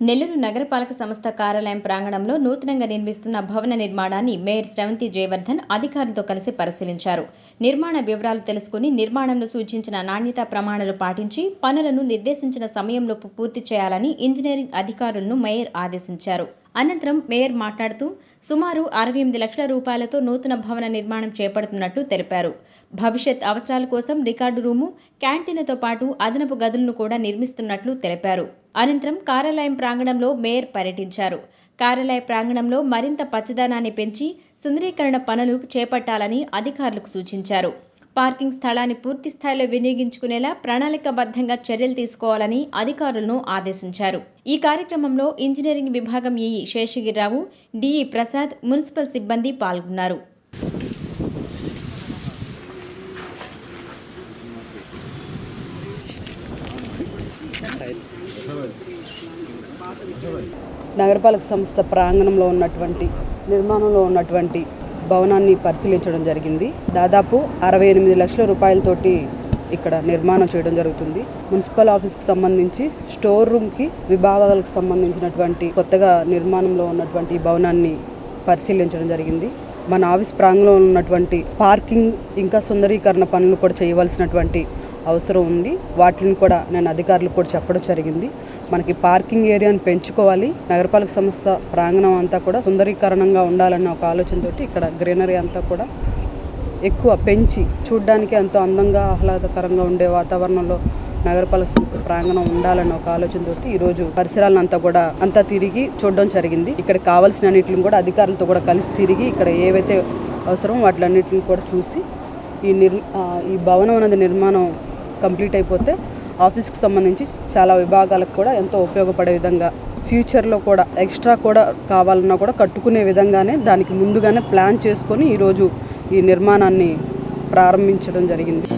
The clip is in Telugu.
నెల్లూరు నగరపాలక సంస్థ కార్యాలయం ప్రాంగణంలో నూతనంగా నిర్మిస్తున్న భవన నిర్మాణాన్ని మేయర్ శ్రవంతి జయవర్ధన్ అధికారులతో కలిసి పరిశీలించారు. నిర్మాణ వివరాలు తెలుసుకుని నిర్మాణంలో సూచించిన నాణ్యతా ప్రమాణాలు పాటించి పనులను నిర్దేశించిన సమయంలోపు పూర్తి చేయాలని ఇంజనీరింగ్ అధికారులను మేయర్ ఆదేశించారు. అనంతరం మేయర్ మాట్లాడుతూ సుమారు అరవై ఎనిమిది లక్షల రూపాయలతో నూతన భవన నిర్మాణం చేపడుతున్నట్లు తెలిపారు. భవిష్యత్ అవసరాల కోసం రికార్డు రూము క్యాంటీన్తో పాటు అదనపు గదులను కూడా నిర్మిస్తున్నట్లు తెలిపారు. అనంతరం కార్యాలయం ప్రాంగణంలో మేయర్ పర్యటించారు. కార్యాలయ ప్రాంగణంలో మరింత పచ్చదనాన్ని పెంచి సుందరీకరణ పనులు చేపట్టాలని అధికారులకు సూచించారు. పార్కింగ్ స్థలాన్ని పూర్తి స్థాయిలో వినియోగించుకునేలా ప్రణాళికబద్ధంగా చర్యలు తీసుకోవాలని అధికారులను ఆదేశించారు. ఈ కార్యక్రమంలో ఇంజనీరింగ్ విభాగం EE Seshagiri Rao DE Prasad municipal సిబ్బంది పాల్గొన్నారు. నగరపాలక సంస్థ ప్రాంగణంలో ఉన్నటువంటి నిర్మాణంలో ఉన్నటువంటి భవనాన్ని పరిశీలించడం జరిగింది. దాదాపు అరవై ఎనిమిది లక్షల రూపాయలతోటి ఇక్కడ నిర్మాణం చేయడం జరుగుతుంది. మున్సిపల్ ఆఫీస్కి సంబంధించి స్టోర్ రూమ్కి విభాగాలకు సంబంధించినటువంటి కొత్తగా నిర్మాణంలో ఉన్నటువంటి ఈ భవనాన్ని పరిశీలించడం జరిగింది. మన ఆఫీస్ ప్రాంగంలో ఉన్నటువంటి పార్కింగ్ ఇంకా సుందరీకరణ పనులు కూడా చేయవలసినటువంటి అవసరం ఉంది. వాటిని కూడా నేను అధికారులకు కూడా చెప్పడం జరిగింది. మనకి పార్కింగ్ ఏరియాను పెంచుకోవాలి. నగరపాలక సంస్థ ప్రాంగణం అంతా కూడా సుందరీకరణంగా ఉండాలన్న ఒక ఆలోచనతోటి ఇక్కడ గ్రీనరీ అంతా కూడా ఎక్కువ పెంచి చూడ్డానికి ఎంతో అందంగా ఆహ్లాదకరంగా ఉండే వాతావరణంలో నగరపాలక సంస్థ ప్రాంగణం ఉండాలన్న ఒక ఆలోచనతోటి ఈరోజు పరిసరాలను అంతా కూడా అంతా తిరిగి చూడడం జరిగింది. ఇక్కడ కావాల్సిన అన్నిటిని కూడా అధికారులతో కూడా కలిసి తిరిగి ఇక్కడ ఏవైతే అవసరం వాటిలన్నిటిని కూడా చూసి ఈ నిర్ ఈ భవనం అనేది నిర్మాణం కంప్లీట్ అయిపోతే ఆఫీస్కి సంబంధించి చాలా విభాగాలకు కూడా ఎంతో ఉపయోగపడే విధంగా ఫ్యూచర్లో కూడా ఎక్స్ట్రా కూడా కావాలన్నా కూడా కట్టుకునే విధంగానే దానికి ముందుగానే ప్లాన్ చేసుకొని ఈరోజు ఈ నిర్మాణాన్ని ప్రారంభించడం జరిగింది.